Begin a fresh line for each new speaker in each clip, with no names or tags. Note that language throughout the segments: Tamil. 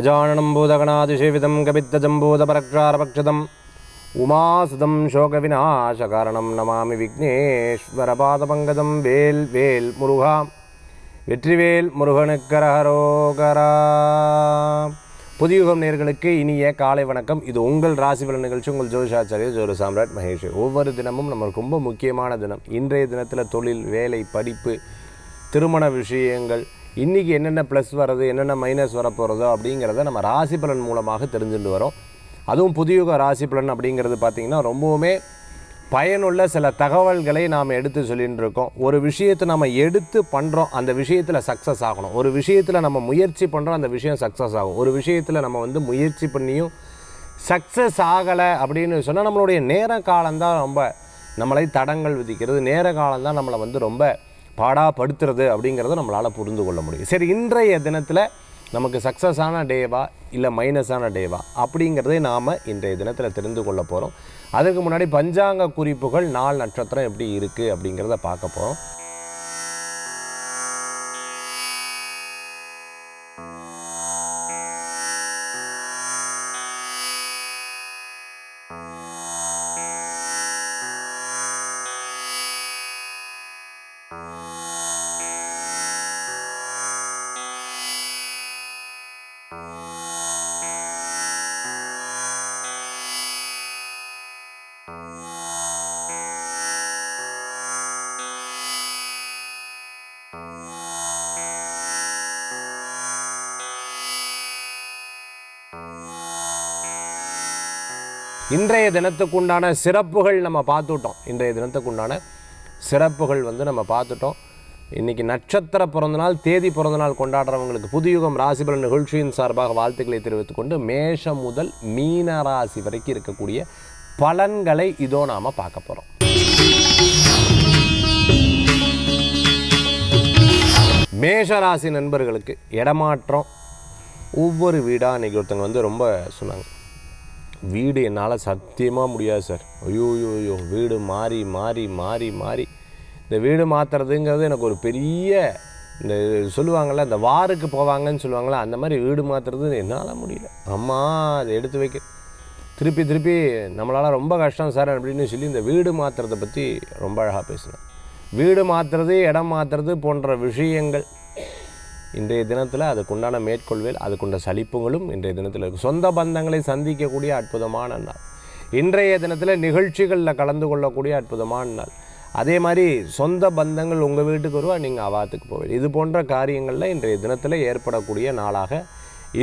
கஜானனம் பூதகணாதிசேவிதம் கபித்தஜம்பூதபரக்ஷாரபக்ஷதம் உமாசுதம் சோக விநாசகாரணம் நமாமி விக்னேஸ்வர பாதபங்கதம் வேல் வேல் முருகா வெற்றிவேல் முருகனுக்கரகரோகரா புதியுகம் நேர்களுக்கு இனிய காலை வணக்கம் இது உங்கள் ராசி பலன் நிகழ்ச்சி உங்கள் ஜோதிஷாச்சாரிய ஜோதி சாம்ராட் மகேஷ் ஒவ்வொரு தினமும் நமக்கு ரொம்ப முக்கியமான தினம் இன்றைய தினத்தில் தொழில் வேலை படிப்பு திருமண விஷயங்கள் இன்றைக்கி என்னென்ன ப்ளஸ் வர்றது என்னென்ன மைனஸ் வரப்போகிறதோ அப்படிங்கிறத நம்ம ராசி பலன் மூலமாக தெரிஞ்சுட்டு வரோம் அதுவும் புதியுக ராசி பலன் அப்படிங்கிறது பார்த்திங்கன்னா ரொம்பவுமே பயனுள்ள சில தகவல்களை நாம் எடுத்து சொல்லிகிட்டு இருக்கோம் ஒரு விஷயத்தை நம்ம எடுத்து பண்ணுறோம் அந்த விஷயத்தில் சக்ஸஸ் ஆகணும் ஒரு விஷயத்தில் நம்ம முயற்சி பண்ணுறோம் அந்த விஷயம் சக்ஸஸ் ஆகும் ஒரு விஷயத்தில் நம்ம வந்து முயற்சி பண்ணியும் சக்ஸஸ் ஆகலை அப்படின்னு சொன்னால் நம்மளுடைய நேர காலம்தான் ரொம்ப நம்மளை தடங்கள் விதிக்கிறது நேர காலம்தான் நம்மளை வந்து ரொம்ப பாடாப்படுத்துறது அப்படிங்கிறத நம்மளால் புரிந்து கொள்ள முடியும் சரி இன்றைய தினத்தில் நமக்கு சக்ஸஸான டேவா இல்லை மைனஸான டேவா அப்படிங்கிறதே நாம் இன்றைய தினத்தில் தெரிந்து கொள்ள போகிறோம் அதுக்கு முன்னாடி பஞ்சாங்க குறிப்புகள் நாள் நட்சத்திரம் எப்படி இருக்குது அப்படிங்கிறத பார்க்க போகிறோம் இன்றைய தினத்துக்குண்டான சிறப்புகள் நம்ம பார்த்துட்டோம் இன்றைய தினத்துக்குண்டான சிறப்புகள் வந்து நம்ம பார்த்துட்டோம் இன்றைக்கி நட்சத்திர பிறந்தநாள் தேதி பிறந்தநாள் கொண்டாடுறவங்களுக்கு புதுயுகம் ராசிபலன் நிகழ்ச்சியின் சார்பாக வாழ்த்துக்களை தெரிவித்துக்கொண்டு மேஷம் முதல் மீன ராசி வரைக்கும் இருக்கக்கூடிய பலன்களை இதோ நாம் பார்க்க போகிறோம் மேஷராசி நண்பர்களுக்கு இடமாற்றம் ஒவ்வொரு வீடாக இன்றைக்கி ஒருத்தங்க வந்து ரொம்ப சொன்னாங்க வீடு என்னால் சத்தியமாக முடியாது சார் ஐயோ ஐயோ வீடு மாறி மாறி மாறி மாறி இந்த வீடு மாற்றுறதுங்கிறது எனக்கு ஒரு பெரிய இந்த சொல்லுவாங்கள்ல இந்த வாருக்கு போவாங்கன்னு சொல்லுவாங்களே அந்த மாதிரி வீடு மாற்றுறது என்னால் முடியல அம்மா அதை எடுத்து வைக்க திருப்பி திருப்பி நம்மளால் ரொம்ப கஷ்டம் சார் அப்படின்னு சொல்லி இந்த வீடு மாற்றுறதை பற்றி ரொம்ப அழகாக பேசினேன் வீடு மாற்றுறது இடம் மாற்றுறது போன்ற விஷயங்கள் இன்றைய தினத்தில் அதுக்குண்டான மேற்கொள்வேல் அதுக்குண்ட சலிப்புகளும் இன்றைய தினத்தில் இருக்கும் சொந்த பந்தங்களை சந்திக்கக்கூடிய அற்புதமான நாள் இன்றைய தினத்தில் நிகழ்ச்சிகளில் கலந்து கொள்ளக்கூடிய அற்புதமான நாள் அதே மாதிரி சொந்த பந்தங்கள் உங்கள் வீட்டுக்கு வருவா நீங்கள் அவாத்துக்கு போவீங்க இது போன்ற காரியங்களில் இன்றைய தினத்தில் ஏற்படக்கூடிய நாளாக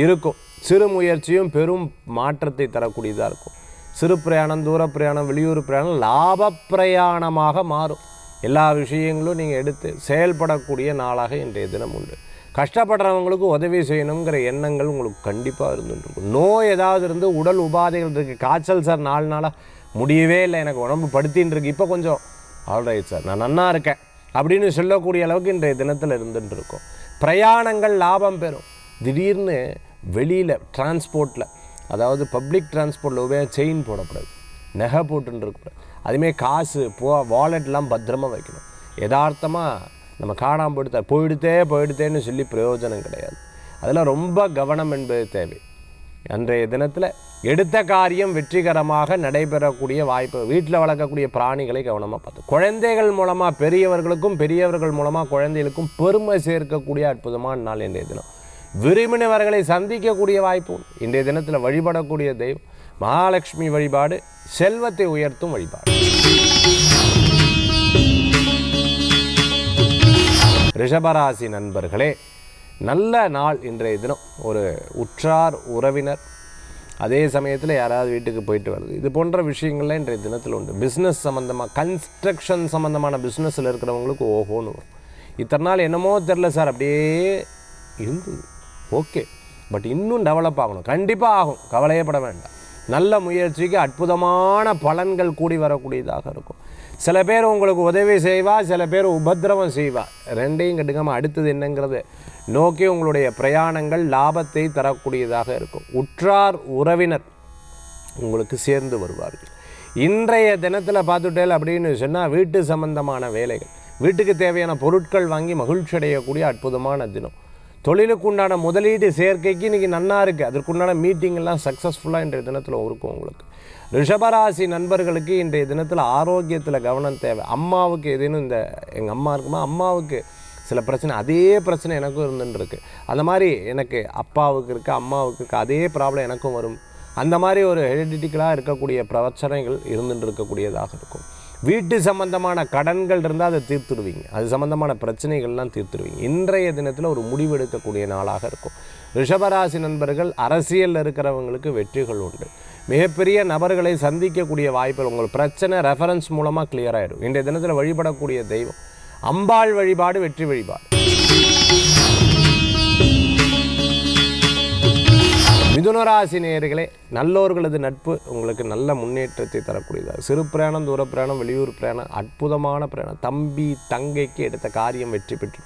இருக்கும் சிறு முயற்சியும் பெரும் மாற்றத்தை தரக்கூடியதாக இருக்கும் சிறு பிரயாணம் தூர பிரயாணம் வெளியூர் பிரயாணம் லாப பிரயாணமாக மாறும் எல்லா விஷயங்களும் நீங்கள் எடுத்து செயல்படக்கூடிய நாளாக இன்றைய தினம் உண்டு கஷ்டப்படுறவங்களுக்கு உதவி செய்யணுங்கிற எண்ணங்கள் உங்களுக்கு கண்டிப்பாக இருக்கும் நோய் ஏதாவது இருந்து உடல் உபாதைகள் இருக்குது காய்ச்சல் சார் நாலு நாளாக முடியவே இல்லை எனக்கு உடம்பு படுத்தின்னு இருக்கு இப்போ கொஞ்சம் ஆல்ரைட் சார் நான் நன்னா இருக்கேன் அப்படின்னு சொல்லக்கூடிய அளவுக்கு இன்றைய தினத்தில் இருந்துட்டு இருக்கோம் பிரயாணங்கள் லாபம் பெறும் திடீர்னு வெளியில் டிரான்ஸ்போர்ட்டில் அதாவது பப்ளிக் டிரான்ஸ்போர்ட்டில் உபயோகம் செயின் போடக்கூடாது நகை போட்டுன்னு இருக்கக்கூடாது அதுமாரி காசு போ வாலெட்லாம் பத்திரமாக வைக்கணும் யதார்த்தமாக நம்ம காணாமல் போயிடுத்த போயிடுத்தே போயிடுத்தேன்னு சொல்லி பிரயோஜனம் கிடையாது அதில் ரொம்ப கவனம் என்பது தேவை அன்றைய தினத்தில் எடுத்த காரியம் வெற்றிகரமாக நடைபெறக்கூடிய வாய்ப்பு வீட்டில் வளர்க்கக்கூடிய பிராணிகளை கவனமாக பார்த்து குழந்தைகள் மூலமாக பெரியவர்களுக்கும் பெரியவர்கள் மூலமாக குழந்தைகளுக்கும் பெருமை சேர்க்கக்கூடிய அற்புதமான நாள் இன்றைய தினம் விரும்பினவர்களை சந்திக்கக்கூடிய வாய்ப்பு இன்றைய தினத்தில் வழிபடக்கூடிய தெய்வம் மகாலட்சுமி வழிபாடு செல்வத்தை உயர்த்தும் வழிபாடு ரிஷபராசி நண்பர்களே நல்ல நாள் இன்றைய தினம் ஒரு உற்றார் உறவினர் அதே சமயத்தில் யாராவது வீட்டுக்கு போயிட்டு வருது இது போன்ற விஷயங்கள்லாம் இன்றைய தினத்தில் உண்டு பிஸ்னஸ் சம்மந்தமாக கன்ஸ்ட்ரக்ஷன் சம்மந்தமான பிஸ்னஸில் இருக்கிறவங்களுக்கு ஓஹோன்னு வரும் இத்தனை நாள் என்னமோ தெரில சார் அப்படியே இருந்தது ஓகே பட் இன்னும் டெவலப் ஆகணும் கண்டிப்பாக ஆகும் கவலையே வேண்டாம் நல்ல முயற்சிக்கு அற்புதமான பலன்கள் கூடி வரக்கூடியதாக இருக்கும் சில பேர் உங்களுக்கு உதவி செய்வா சில பேர் உபதிரவம் செய்வா ரெண்டையும் கட்டுக்காமல் அடுத்தது என்னங்கிறது நோக்கி உங்களுடைய பிரயாணங்கள் லாபத்தை தரக்கூடியதாக இருக்கும் உற்றார் உறவினர் உங்களுக்கு சேர்ந்து வருவார்கள் இன்றைய தினத்தில் பார்த்துட்டேல் அப்படின்னு சொன்னால் வீட்டு சம்பந்தமான வேலைகள் வீட்டுக்கு தேவையான பொருட்கள் வாங்கி மகிழ்ச்சி அடையக்கூடிய அற்புதமான தினம் தொழிலுக்கு உண்டான முதலீடு சேர்க்கைக்கு இன்றைக்கி நல்லா இருக்குது அதற்குண்டான மீட்டிங்கெல்லாம் சக்ஸஸ்ஃபுல்லாக இன்றைய தினத்தில் இருக்கும் உங்களுக்கு ரிஷபராசி நண்பர்களுக்கு இன்றைய தினத்தில் ஆரோக்கியத்தில் கவனம் தேவை அம்மாவுக்கு எதுன்னு இந்த எங்கள் அம்மா இருக்குமா அம்மாவுக்கு சில பிரச்சனை அதே பிரச்சனை எனக்கும் இருந்துன்னு அந்த மாதிரி எனக்கு அப்பாவுக்கு இருக்க அம்மாவுக்கு இருக்க அதே ப்ராப்ளம் எனக்கும் வரும் அந்த மாதிரி ஒரு ஹெரிடிட்டிக்கலாக இருக்கக்கூடிய பிரச்சனைகள் இருந்துட்டு இருக்கக்கூடியதாக இருக்கும் வீட்டு சம்மந்தமான கடன்கள் இருந்தால் அதை தீர்த்துடுவீங்க அது சம்மந்தமான பிரச்சனைகள்லாம் தீர்த்துடுவீங்க இன்றைய தினத்தில் ஒரு முடிவெடுக்கக்கூடிய நாளாக இருக்கும் ரிஷபராசி நண்பர்கள் அரசியலில் இருக்கிறவங்களுக்கு வெற்றிகள் உண்டு மிகப்பெரிய நபர்களை சந்திக்கக்கூடிய வாய்ப்புகள் உங்கள் பிரச்சனை ரெஃபரன்ஸ் மூலமாக கிளியர் ஆகிடும் இன்றைய தினத்தில் வழிபடக்கூடிய தெய்வம் அம்பாள் வழிபாடு வெற்றி வழிபாடு மிதுனராசி நேர்களே நல்லோர்களது நட்பு உங்களுக்கு நல்ல முன்னேற்றத்தை தரக்கூடியதாக சிறு பிரயாணம் தூர பிரயாணம் வெளியூர் பிரயாணம் அற்புதமான பிரயாணம் தம்பி தங்கைக்கு எடுத்த காரியம் வெற்றி பெற்று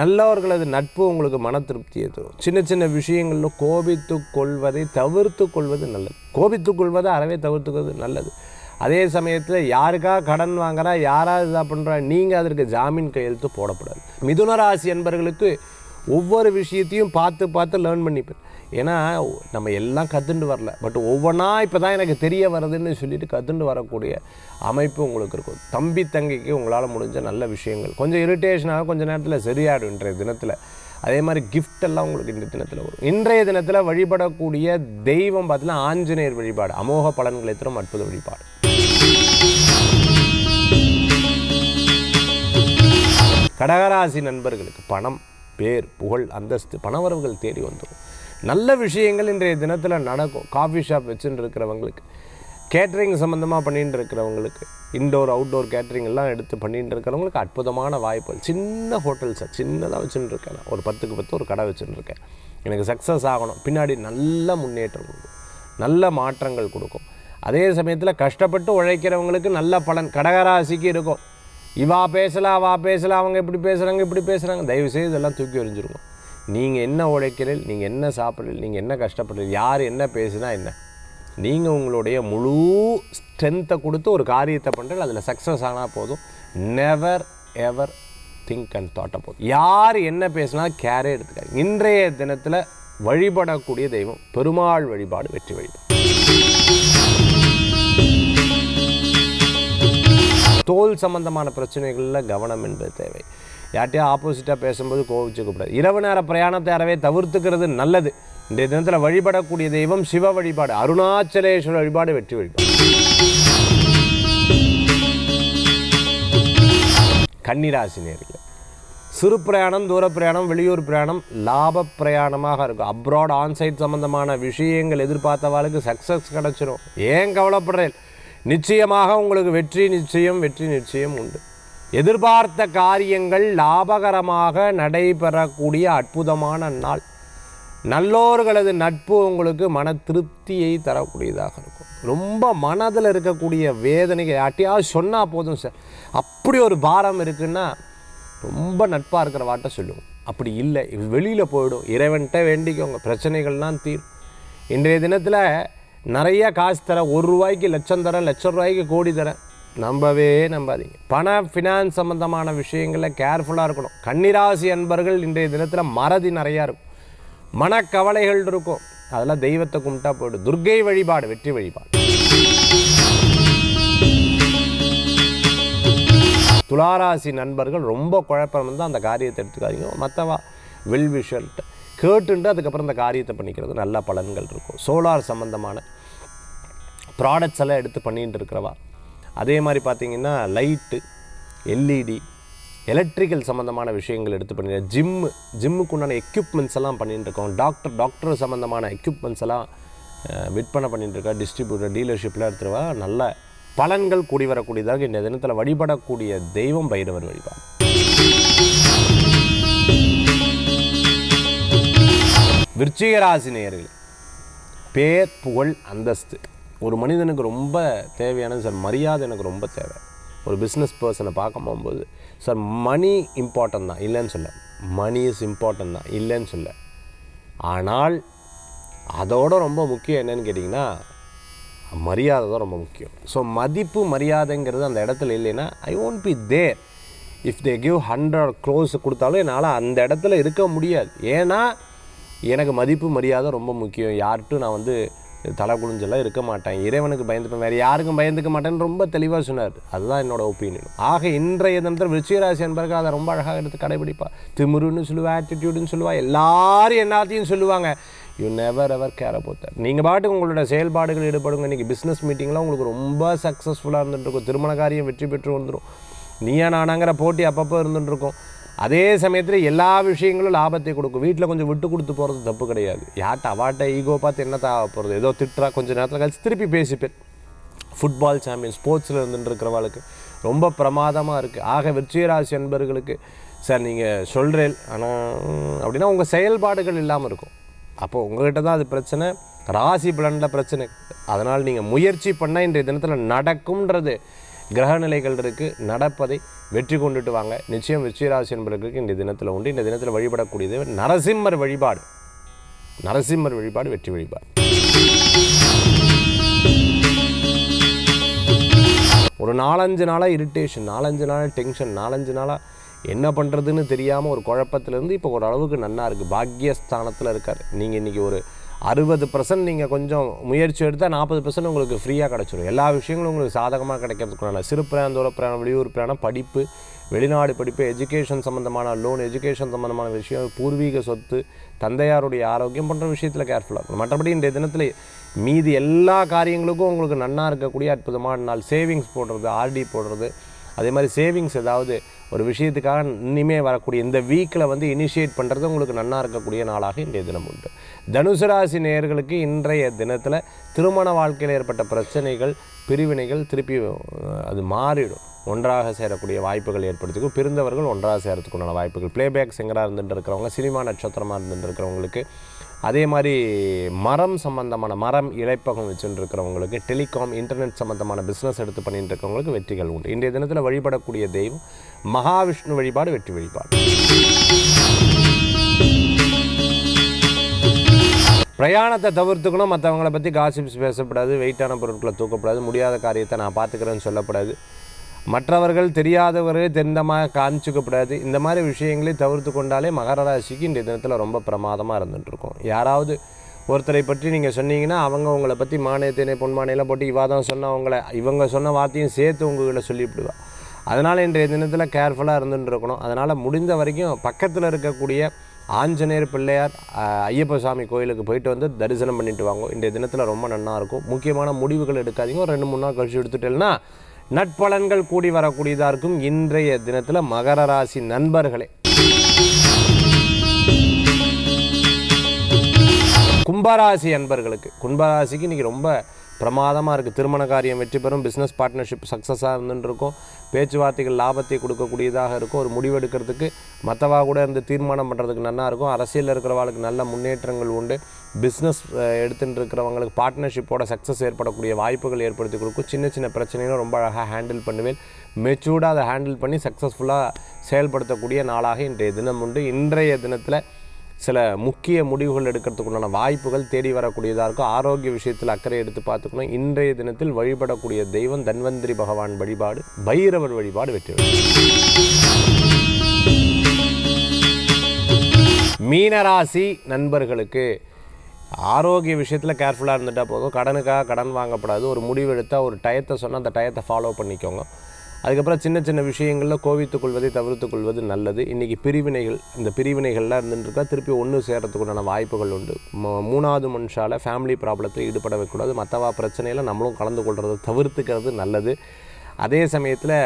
நல்லவர்களது நட்பு உங்களுக்கு மன திருப்தியை தரும் சின்ன சின்ன விஷயங்களில் கோபித்து கொள்வதை தவிர்த்து கொள்வது நல்லது கோபித்து கொள்வதை அறவே தவிர்த்துக்கிறது நல்லது அதே சமயத்தில் யாருக்காக கடன் வாங்குறா யாராவது இதாக பண்ணுறா நீங்கள் அதற்கு ஜாமீன் கையெழுத்து போடக்கூடாது மிதுனராசி என்பர்களுக்கு என்பவர்களுக்கு ஒவ்வொரு விஷயத்தையும் பார்த்து பார்த்து லேர்ன் பண்ணிப்பேன் ஏன்னா நம்ம எல்லாம் கற்றுண்டு வரல பட் ஒவ்வொன்றா இப்போ தான் எனக்கு தெரிய வருதுன்னு சொல்லிட்டு கற்றுண்டு வரக்கூடிய அமைப்பு உங்களுக்கு இருக்கும் தம்பி தங்கைக்கு உங்களால் முடிஞ்ச நல்ல விஷயங்கள் கொஞ்சம் இரிட்டேஷனாக கொஞ்சம் நேரத்தில் சரியாடும் இன்றைய தினத்தில் அதே மாதிரி கிஃப்டெல்லாம் உங்களுக்கு இந்த தினத்தில் வரும் இன்றைய தினத்தில் வழிபடக்கூடிய தெய்வம் பார்த்தீங்கன்னா ஆஞ்சநேயர் வழிபாடு அமோக பலன்களை தரும் அற்புத வழிபாடு கடகராசி நண்பர்களுக்கு பணம் பேர் புகழ் அந்தஸ்து பணவரவுகள் தேடி வந்துடும் நல்ல விஷயங்கள் இன்றைய தினத்தில் நடக்கும் காஃபி ஷாப் வச்சுன்னு இருக்கிறவங்களுக்கு கேட்ரிங் சம்மந்தமாக பண்ணிகிட்டு இருக்கிறவங்களுக்கு இன்டோர் அவுட்டோர் கேட்ரிங் எல்லாம் எடுத்து பண்ணிகிட்டு இருக்கிறவங்களுக்கு அற்புதமான வாய்ப்புகள் சின்ன ஹோட்டல்ஸை சின்னதாக வச்சுட்டு இருக்கேன் ஒரு பத்துக்கு பத்து ஒரு கடை இருக்கேன் எனக்கு சக்ஸஸ் ஆகணும் பின்னாடி நல்ல முன்னேற்றம் கொடுக்கும் நல்ல மாற்றங்கள் கொடுக்கும் அதே சமயத்தில் கஷ்டப்பட்டு உழைக்கிறவங்களுக்கு நல்ல பலன் கடகராசிக்கு இருக்கும் இவா பேசலாம் அவா பேசலாம் அவங்க இப்படி பேசுகிறாங்க இப்படி பேசுகிறாங்க தயவுசெய்து இதெல்லாம் தூக்கி எறிஞ்சிருக்கும் நீங்கள் என்ன உழைக்கிறீர்கள் நீங்கள் என்ன சாப்பிட்றீர்கள் நீங்கள் என்ன கஷ்டப்படுறீர்கள் யார் என்ன பேசுனா என்ன நீங்கள் உங்களுடைய முழு ஸ்ட்ரென்த்தை கொடுத்து ஒரு காரியத்தை பண்ணுறது அதில் சக்ஸஸ் ஆனால் போதும் never ever think and thought போதும் யார் என்ன பேசுனா கேரே எடுத்துக்காங்க இன்றைய தினத்தில் வழிபடக்கூடிய தெய்வம் பெருமாள் வழிபாடு வெற்றி வழிபாடு தோல் சம்பந்தமான பிரச்சனைகளில் கவனம் என்பது தேவை யார்ட்டையும் ஆப்போசிட்டாக பேசும்போது கூப்பிடாது இரவு நேர பிரயாணத்தை அறவே தவிர்த்துக்கிறது நல்லது இன்றைய தினத்தில் வழிபடக்கூடிய தெய்வம் சிவ வழிபாடு அருணாச்சலேஸ்வர வழிபாடு வெற்றி வழிபாடு கன்னிராசி நேர்கள் சிறு பிரயாணம் தூர பிரயாணம் வெளியூர் பிரயாணம் லாப பிரயாணமாக இருக்கும் அப்ராட் ஆன்சைட் சம்மந்தமான விஷயங்கள் எதிர்பார்த்தவாளுக்கு சக்ஸஸ் கிடச்சிரும் ஏன் கவலைப்படுறேன் நிச்சயமாக உங்களுக்கு வெற்றி நிச்சயம் வெற்றி நிச்சயம் உண்டு எதிர்பார்த்த காரியங்கள் லாபகரமாக நடைபெறக்கூடிய அற்புதமான நாள் நல்லோர்களது நட்பு உங்களுக்கு மன திருப்தியை தரக்கூடியதாக இருக்கும் ரொம்ப மனதில் இருக்கக்கூடிய வேதனைகள் யார்ட்டையாவது சொன்னால் போதும் சார் அப்படி ஒரு பாரம் இருக்குன்னா ரொம்ப நட்பாக இருக்கிற வாட்டை சொல்லுவோம் அப்படி இல்லை வெளியில் போயிடும் இறைவன்கிட்ட வேண்டிக்கோங்க பிரச்சனைகள்லாம் தீரும் இன்றைய தினத்தில் நிறைய காசு தரேன் ஒரு ரூபாய்க்கு லட்சம் தரேன் லட்சம் ரூபாய்க்கு கோடி தரேன் நம்பவே நம்பாதீங்க பண ஃபினான்ஸ் சம்மந்தமான விஷயங்களில் கேர்ஃபுல்லாக இருக்கணும் கன்னிராசி அன்பர்கள் இன்றைய தினத்தில் மறதி நிறையா இருக்கும் மனக்கவலைகள் இருக்கும் அதெல்லாம் தெய்வத்தை கும்பிட்டா போய்டு துர்கை வழிபாடு வெற்றி வழிபாடு துளாராசி நண்பர்கள் ரொம்ப குழப்பம் இருந்தால் அந்த காரியத்தை எடுத்துக்காதீங்க மற்றவா வில் விஷல்ட்டு கேட்டுன்ட்டு அதுக்கப்புறம் இந்த காரியத்தை பண்ணிக்கிறது நல்ல பலன்கள் இருக்கும் சோலார் சம்மந்தமான ப்ராடக்ட்ஸ் எல்லாம் எடுத்து பண்ணிகிட்டு இருக்கிறவா அதே மாதிரி பார்த்தீங்கன்னா லைட்டு எல்இடி எலக்ட்ரிக்கல் சம்மந்தமான விஷயங்கள் எடுத்து பண்ணியிருக்கேன் ஜிம்மு ஜிம்முக்கு உண்டான எக்யூப்மெண்ட்ஸ் எல்லாம் பண்ணிட்டுருக்கோம் டாக்டர் டாக்டர் சம்மந்தமான எக்யூப்மெண்ட்ஸ் எல்லாம் விற்பனை பண்ணிட்டு இருக்கா டிஸ்ட்ரிபியூட்டர் டீலர்ஷிப்பில் எடுத்துருவா நல்ல பலன்கள் கூடி வரக்கூடியதாக இந்த தினத்தில் வழிபடக்கூடிய தெய்வம் பைரவர் வழிபாடு விருச்சிகராசி நேர்கள் பேர் புகழ் அந்தஸ்து ஒரு மனிதனுக்கு ரொம்ப தேவையானது சார் மரியாதை எனக்கு ரொம்ப தேவை ஒரு பிஸ்னஸ் பர்சனை பார்க்க போகும்போது சார் மணி இம்பார்ட்டன் தான் இல்லைன்னு சொல்ல மணி இஸ் இம்பார்ட்டன் தான் இல்லைன்னு சொல்ல ஆனால் அதோட ரொம்ப முக்கியம் என்னன்னு கேட்டிங்கன்னா மரியாதை தான் ரொம்ப முக்கியம் ஸோ மதிப்பு மரியாதைங்கிறது அந்த இடத்துல இல்லைன்னா I won't be there if they give hundred crores கொடுத்தாலும் என்னால் அந்த இடத்துல இருக்க முடியாது ஏன்னா எனக்கு மதிப்பு மரியாதை ரொம்ப முக்கியம் யார்கிட்டும் நான் வந்து தலை குளிஞ்செல்லாம் இருக்க மாட்டேன் இறைவனுக்கு பயந்துப்பேன் வேறு யாருக்கும் பயந்துக்க மாட்டேன்னு ரொம்ப தெளிவாக சொன்னார் அதுதான் என்னோட ஒப்பீனியன் ஆக இன்றைய தினத்தில் விருச்சிகராசி என்பதற்கு அதை ரொம்ப அழகாக எடுத்து கடைபிடிப்பா திமுருன்னு சொல்லுவா ஆட்டிடியூடுன்னு சொல்லுவா எல்லாரும் எல்லாத்தையும் சொல்லுவாங்க யூ நெவர் எவர் கேர போத்தர் நீங்கள் பாட்டுக்கு உங்களோட செயல்பாடுகள் ஈடுபடுங்க இன்றைக்கி பிஸ்னஸ் மீட்டிங்லாம் உங்களுக்கு ரொம்ப சக்ஸஸ்ஃபுல்லாக இருந்துகிட்டு இருக்கும் திருமண காரியம் வெற்றி பெற்று வந்துடும் நீயா நானாங்கிற போட்டி அப்பப்போ இருந்துகிட்டு இருக்கும் அதே சமயத்தில் எல்லா விஷயங்களும் லாபத்தை கொடுக்கும் வீட்டில் கொஞ்சம் விட்டு கொடுத்து போகிறது தப்பு கிடையாது யார்கிட்ட அவாட்ட ஈகோ பார்த்து என்ன தாக போகிறது ஏதோ திட்டுறா கொஞ்சம் நேரத்தில் கழிச்சு திருப்பி பேசிப்பேன் ஃபுட்பால் சாம்பியன் ஸ்போர்ட்ஸில் இருந்துட்டு இருக்கிறவளுக்கு ரொம்ப பிரமாதமாக இருக்குது ஆக வெற்றிராசி என்பர்களுக்கு சார் நீங்கள் சொல்கிறேன் ஆனால் அப்படின்னா உங்கள் செயல்பாடுகள் இல்லாமல் இருக்கும் அப்போது உங்கள்கிட்ட தான் அது பிரச்சனை ராசி பலனில் பிரச்சனை அதனால் நீங்கள் முயற்சி பண்ணால் இன்றைய தினத்தில் நடக்கும்ன்றது கிரகநிலைகள் இருக்குது நடப்பதை வெற்றி கொண்டுட்டு வாங்க நிச்சயம் விஷயராசி என்பவர்களுக்கு இந்த தினத்தில் உண்டு இந்த தினத்தில் வழிபடக்கூடியது நரசிம்மர் வழிபாடு நரசிம்மர் வழிபாடு வெற்றி வழிபாடு ஒரு நாலஞ்சு நாளாக இரிட்டேஷன் நாலஞ்சு நாளாக டென்ஷன் நாலஞ்சு நாளாக என்ன பண்ணுறதுன்னு தெரியாமல் ஒரு குழப்பத்திலேருந்து இப்போ ஓரளவுக்கு நல்லா இருக்குது பாக்கியஸ்தானத்தில் இருக்கார் நீங்கள் இன்றைக்கி ஒரு அறுபது பர்சன்ட் நீங்கள் கொஞ்சம் முயற்சி எடுத்தால் நாற்பது பர்சன்ட் உங்களுக்கு ஃப்ரீயாக கிடச்சிடும் எல்லா விஷயங்களும் உங்களுக்கு சாதகமாக கிடைக்கிறதுக்குள்ள சிறு பிரயாணம் தூர பிரயாணம் வெளியூர் பிரயாணம் படிப்பு வெளிநாடு படிப்பு எஜுகேஷன் சம்மந்தமான லோன் எஜுகேஷன் சம்மந்தமான விஷயம் பூர்வீக சொத்து தந்தையாருடைய ஆரோக்கியம் போன்ற விஷயத்தில் கேர்ஃபுல்லாக இருக்கும் மற்றபடி இன்றைய தினத்தில் மீதி எல்லா காரியங்களுக்கும் உங்களுக்கு நன்னாக இருக்கக்கூடிய அற்புதமான நாள் சேவிங்ஸ் போடுறது ஆர்டி போடுறது அதே மாதிரி சேவிங்ஸ் ஏதாவது ஒரு விஷயத்துக்காக இனிமே வரக்கூடிய இந்த வீக்கில் வந்து இனிஷியேட் பண்ணுறது உங்களுக்கு நன்னாக இருக்கக்கூடிய நாளாக இன்றைய தினம் உண்டு தனுசு ராசி நேர்களுக்கு இன்றைய தினத்தில் திருமண வாழ்க்கையில் ஏற்பட்ட பிரச்சனைகள் பிரிவினைகள் திருப்பி அது மாறிடும் ஒன்றாக சேரக்கூடிய வாய்ப்புகள் ஏற்படுத்திக்கும் பிறந்தவர்கள் ஒன்றாக சேரத்துக்குண்டான வாய்ப்புகள் பிளேபேக் சிங்கராக இருந்துட்டு இருக்கிறவங்க சினிமா நட்சத்திரமாக இருந்துட்டு இருக்கிறவங்களுக்கு அதே மாதிரி மரம் சம்மந்தமான மரம் இழைப்பகம் இருக்கிறவங்களுக்கு டெலிகாம் இன்டர்நெட் சம்மந்தமான பிஸ்னஸ் எடுத்து பண்ணிட்டு இருக்கிறவங்களுக்கு வெற்றிகள் உண்டு இன்றைய தினத்தில் வழிபடக்கூடிய தெய்வம் மகாவிஷ்ணு வழிபாடு வெற்றி வழிபாடு பிரயாணத்தை தவிர்த்துக்கணும் மற்றவங்களை பற்றி காசிப்ஸ் பேசக்கூடாது வெயிட்டான பொருட்களை தூக்கப்படாது முடியாத காரியத்தை நான் பார்த்துக்கிறேன்னு சொல்லக்கூடாது மற்றவர்கள் தெரியாதவர்கள் தெரிந்தமாக காமிச்சிக்கப்படாது இந்த மாதிரி விஷயங்களை தவிர்த்து கொண்டாலே மகர ராசிக்கு இந்த தினத்தில் ரொம்ப பிரமாதமாக இருந்துகிட்ருக்கும் யாராவது ஒருத்தரை பற்றி நீங்கள் சொன்னீங்கன்னா அவங்க உங்களை பற்றி மானியத்தினை பொன்மானையெல்லாம் போட்டு இவா தான் இவங்க சொன்ன வார்த்தையும் சேர்த்து உங்கள்கிட்ட சொல்லிவிடுவா அதனால் இன்றைய தினத்தில் கேர்ஃபுல்லாக இருந்துட்டுருக்கணும் இருக்கணும் அதனால் முடிந்த வரைக்கும் பக்கத்தில் இருக்கக்கூடிய ஆஞ்சநேயர் பிள்ளையார் ஐயப்ப சாமி கோயிலுக்கு போயிட்டு வந்து தரிசனம் பண்ணிட்டு வாங்க இன்றைய தினத்தில் ரொம்ப நன்னா இருக்கும் முக்கியமான முடிவுகள் எடுக்காதீங்க ஒரு ரெண்டு மூணு நாள் கழிச்சு எடுத்துட்டேன்னா நட்பலன்கள் கூடி வரக்கூடியதாக இருக்கும் இன்றைய தினத்தில் மகர ராசி நண்பர்களே கும்பராசி அன்பர்களுக்கு கும்பராசிக்கு இன்றைக்கி ரொம்ப பிரமாதமாக இருக்குது திருமண காரியம் வெற்றி பெறும் பிஸ்னஸ் பார்ட்னர்ஷிப் சக்ஸஸாக இருந்துருக்கும் பேச்சுவார்த்தைகள் லாபத்தை கொடுக்கக்கூடியதாக இருக்கும் ஒரு முடிவெடுக்கிறதுக்கு மற்றவா கூட இருந்து தீர்மானம் பண்ணுறதுக்கு நல்லா இருக்கும் அரசியலில் இருக்கிறவங்களுக்கு நல்ல முன்னேற்றங்கள் உண்டு பிஸ்னஸ் எடுத்துகிட்டு இருக்கிறவங்களுக்கு பார்ட்னர்ஷிப்போட சக்ஸஸ் ஏற்படக்கூடிய வாய்ப்புகள் ஏற்படுத்தி கொடுக்கும் சின்ன சின்ன பிரச்சனைகளும் ரொம்ப அழகாக ஹேண்டில் பண்ணுவேன் மெச்சூர்டாக அதை ஹேண்டில் பண்ணி சக்ஸஸ்ஃபுல்லாக செயல்படுத்தக்கூடிய நாளாக இன்றைய தினம் உண்டு இன்றைய தினத்தில் சில முக்கிய முடிவுகள் எடுக்கிறதுக்குள்ளான வாய்ப்புகள் தேடி வரக்கூடியதாக இருக்கும் ஆரோக்கிய விஷயத்தில் அக்கறை எடுத்து பார்த்துக்கணும் இன்றைய தினத்தில் வழிபடக்கூடிய தெய்வம் தன்வந்திரி பகவான் வழிபாடு பைரவர் வழிபாடு வெற்றி மீனராசி நண்பர்களுக்கு ஆரோக்கிய விஷயத்தில் கேர்ஃபுல்லாக இருந்துட்டால் போதும் கடனுக்காக கடன் வாங்கப்படாது ஒரு முடிவு எடுத்தால் ஒரு டயத்தை சொன்னால் அந்த டயத்தை ஃபாலோ பண்ணிக்கோங்க அதுக்கப்புறம் சின்ன சின்ன விஷயங்களில் கோவித்து கொள்வதை தவிர்த்துக் கொள்வது நல்லது இன்றைக்கி பிரிவினைகள் இந்த பிரிவினைகள்லாம் இருந்துட்டுருக்கா திருப்பி ஒன்று சேர்கிறதுக்குண்டான வாய்ப்புகள் உண்டு மூணாவது மனுஷால் ஃபேமிலி ப்ராப்ளத்தில் ஈடுபட வைக்கூடாது மற்றவா பிரச்சனையில் நம்மளும் கலந்து கொள்கிறத தவிர்த்துக்கிறது நல்லது அதே சமயத்தில்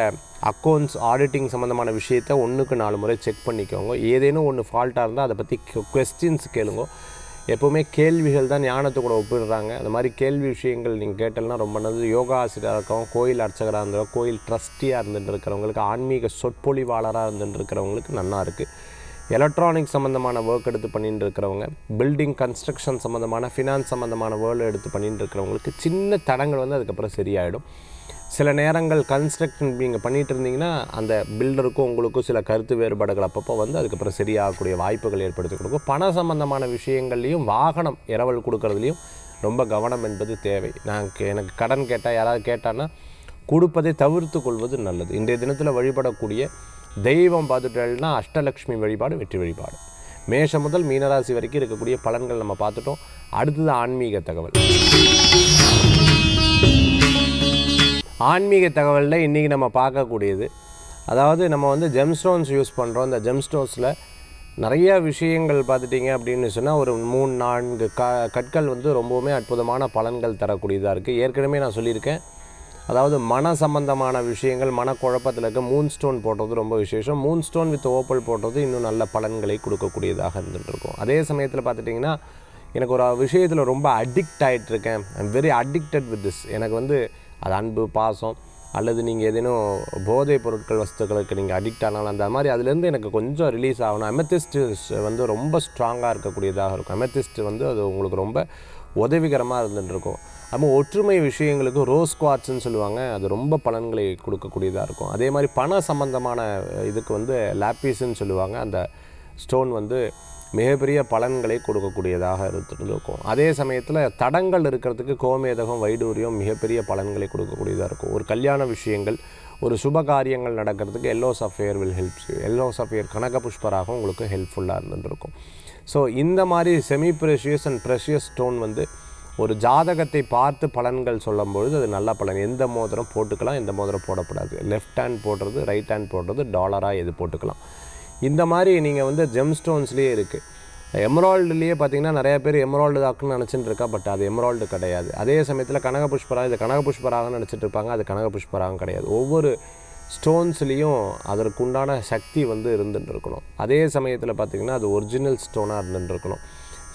அக்கௌண்ட்ஸ் ஆடிட்டிங் சம்மந்தமான விஷயத்தை ஒன்றுக்கு நாலு முறை செக் பண்ணிக்கோங்க ஏதேனும் ஒன்று ஃபால்ட்டாக இருந்தால் அதை பற்றி கொஸ்டின்ஸ் கேளுங்க எப்போவுமே கேள்விகள் தான் ஞானத்தை கூட ஒப்பிடுறாங்க அந்த மாதிரி கேள்வி விஷயங்கள் நீங்கள் கேட்டால்னா ரொம்ப நல்லது யோகா ஆசிரியராக இருக்கவங்க கோயில் அர்ச்சகராக இருந்தவங்க கோயில் ட்ரஸ்டியாக இருந்துட்டு இருக்கிறவங்களுக்கு ஆன்மீக சொற்பொழிவாளராக இருந்துட்டு இருக்கிறவங்களுக்கு நல்லா இருக்குது எலக்ட்ரானிக் சம்மந்தமான ஒர்க் எடுத்து பண்ணிகிட்டு இருக்கிறவங்க பில்டிங் கன்ஸ்ட்ரக்ஷன் சம்மந்தமான ஃபினான்ஸ் சம்மந்தமான வேர்ல்டு எடுத்து பண்ணிகிட்டு இருக்கிறவங்களுக்கு சின்ன தடங்கள் வந்து அதுக்கப்புறம் சரியாயிடும் சில நேரங்கள் கன்ஸ்ட்ரக்ஷன் நீங்கள் பண்ணிகிட்டு இருந்தீங்கன்னா அந்த பில்டருக்கும் உங்களுக்கும் சில கருத்து வேறுபாடுகள் அப்பப்போ வந்து அதுக்கப்புறம் சரியாகக்கூடிய வாய்ப்புகள் ஏற்படுத்தி கொடுக்கும் பண சம்மந்தமான விஷயங்கள்லேயும் வாகனம் இரவல் கொடுக்கறதுலையும் ரொம்ப கவனம் என்பது தேவை நான் எனக்கு கடன் கேட்டால் யாராவது கேட்டான்னா கொடுப்பதை தவிர்த்து கொள்வது நல்லது இன்றைய தினத்தில் வழிபடக்கூடிய தெய்வம் பார்த்துட்டேன்னா அஷ்டலக்ஷ்மி வழிபாடு வெற்றி வழிபாடு மேஷம் முதல் மீனராசி வரைக்கும் இருக்கக்கூடிய பலன்கள் நம்ம பார்த்துட்டோம் அடுத்தது ஆன்மீக தகவல் ஆன்மீக தகவலில் இன்றைக்கி நம்ம பார்க்கக்கூடியது அதாவது நம்ம வந்து ஜெம்ஸ்டோன்ஸ் யூஸ் பண்ணுறோம் இந்த ஜெம்ஸ்டோன்ஸில் நிறையா விஷயங்கள் பார்த்துட்டிங்க அப்படின்னு சொன்னால் ஒரு மூணு நான்கு க கற்கள் வந்து ரொம்பவுமே அற்புதமான பலன்கள் தரக்கூடியதாக இருக்குது ஏற்கனவே நான் சொல்லியிருக்கேன் அதாவது மன சம்பந்தமான விஷயங்கள் மனக்குழப்பத்தில் இருக்க மூன் ஸ்டோன் போடுறது ரொம்ப விசேஷம் மூன் ஸ்டோன் வித் ஓப்பல் போடுறது இன்னும் நல்ல பலன்களை கொடுக்கக்கூடியதாக இருந்துகிட்ருக்கும் அதே சமயத்தில் பார்த்துட்டிங்கன்னா எனக்கு ஒரு விஷயத்தில் ரொம்ப அடிக்ட் ஆகிட்டு இருக்கேன் I'm very addicted with this எனக்கு வந்து அது அன்பு பாசம் அல்லது நீங்கள் ஏதேனும் போதைப் பொருட்கள் வஸ்துக்களுக்கு நீங்கள் அடிக்ட் ஆனாலும் அந்த மாதிரி அதுலேருந்து எனக்கு கொஞ்சம் ரிலீஸ் ஆகணும் அமெத்திஸ்ட் வந்து ரொம்ப ஸ்ட்ராங்காக இருக்கக்கூடியதாக இருக்கும் அமெத்திஸ்ட் வந்து அது உங்களுக்கு ரொம்ப உதவிகரமாக இருந்துகிட்டு நம்ம ஒற்றுமை விஷயங்களுக்கு ரோஸ் குவாட்ஸ்ன்னு சொல்லுவாங்க அது ரொம்ப பலன்களை கொடுக்கக்கூடியதாக இருக்கும் அதே மாதிரி பண சம்மந்தமான இதுக்கு வந்து லாப்பீஸ்ன்னு சொல்லுவாங்க அந்த ஸ்டோன் வந்து மிகப்பெரிய பலன்களை கொடுக்கக்கூடியதாக இருக்கும் அதே சமயத்தில் தடங்கள் இருக்கிறதுக்கு கோமேதகம் வைடூரியம் மிகப்பெரிய பலன்களை கொடுக்கக்கூடியதாக இருக்கும் ஒரு கல்யாண விஷயங்கள் ஒரு சுப காரியங்கள் நடக்கிறதுக்கு yellow sapphire will help yellow sapphire கனக புஷ்பராக உங்களுக்கு ஹெல்ப்ஃபுல்லாக இருந்துருக்கும் ஸோ இந்த மாதிரி semi precious and precious stone வந்து ஒரு ஜாதகத்தை பார்த்து பலன்கள் சொல்லும்பொழுது அது நல்ல பலன் எந்த மோதிரம் போட்டுக்கலாம் எந்த மோதிரம் போடக்கூடாது லெஃப்ட் ஹேண்ட் போடுறது ரைட் ஹேண்ட் போடுறது டாலராக எது போட்டுக்கலாம் இந்த மாதிரி நீங்கள் வந்து ஜெம் ஸ்டோன்ஸ்லேயே இருக்குது எமரால்டுலேயே பார்த்தீங்கன்னா நிறைய பேர் எமரால்டு ஆக்குன்னு நினச்சிட்டு இருக்கா பட் அது எமரால்டு கிடையாது அதே சமயத்தில் கனக புஷ்பராக இது கனக புஷ்பராகன்னு நினச்சிட்டு இருப்பாங்க அது கனக புஷ்பராகவும் கிடையாது ஒவ்வொரு ஸ்டோன்ஸ்லேயும் அதற்குண்டான சக்தி வந்து இருந்துகிட்டு இருக்கணும் அதே சமயத்தில் பார்த்திங்கன்னா அது ஒரிஜினல் ஸ்டோனாக இருந்துகிட்டு இருக்கணும்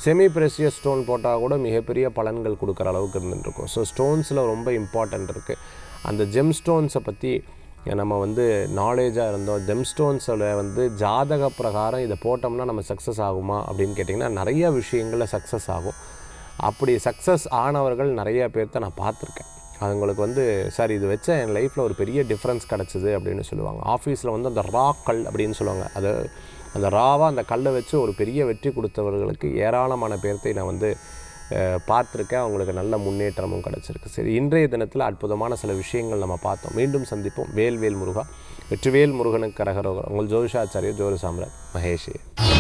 செமி பிரெசிய ஸ்டோன் போட்டால் கூட மிகப்பெரிய பலன்கள் கொடுக்குற அளவுக்கு இருந்துகிட்டு இருக்கும் ஸோ ஸ்டோன்ஸில் ரொம்ப இம்பார்ட்டண்ட் இருக்குது அந்த ஜெம் ஸ்டோன்ஸை பற்றி நம்ம வந்து நாலேஜாக இருந்தோம் ஜெம்ஸ்டோன்ஸில் வந்து ஜாதக பிரகாரம் இதை போட்டோம்னா நம்ம சக்ஸஸ் ஆகுமா அப்படின்னு கேட்டிங்கன்னா நிறைய விஷயங்களில் சக்ஸஸ் ஆகும் அப்படி சக்ஸஸ் ஆனவர்கள் நிறைய பேர்த்த நான் பார்த்துருக்கேன் அவங்களுக்கு வந்து சார் இது வச்ச என் லைஃப்பில் ஒரு பெரிய டிஃப்ரென்ஸ் கிடச்சிது அப்படின்னு சொல்லுவாங்க ஆஃபீஸில் வந்து அந்த ரா கல் அப்படின்னு சொல்லுவாங்க அது அந்த ராவாக அந்த கல்லை வச்சு ஒரு பெரிய வெற்றி கொடுத்தவர்களுக்கு ஏராளமான பேர்த்தை நான் வந்து பார்த்துருக்கேன் அவங்களுக்கு நல்ல முன்னேற்றமும் கிடச்சிருக்கு சரி இன்றைய தினத்தில் அற்புதமான சில விஷயங்கள் நம்ம பார்த்தோம் மீண்டும் சந்திப்போம் வேல்வேல் முருகா வெற்றிவேல் முருகனுக்கு கரகரோகர் உங்கள் ஜோதிஷாச்சாரியர் ஜோதி சாம்ராஜ் மகேஷ்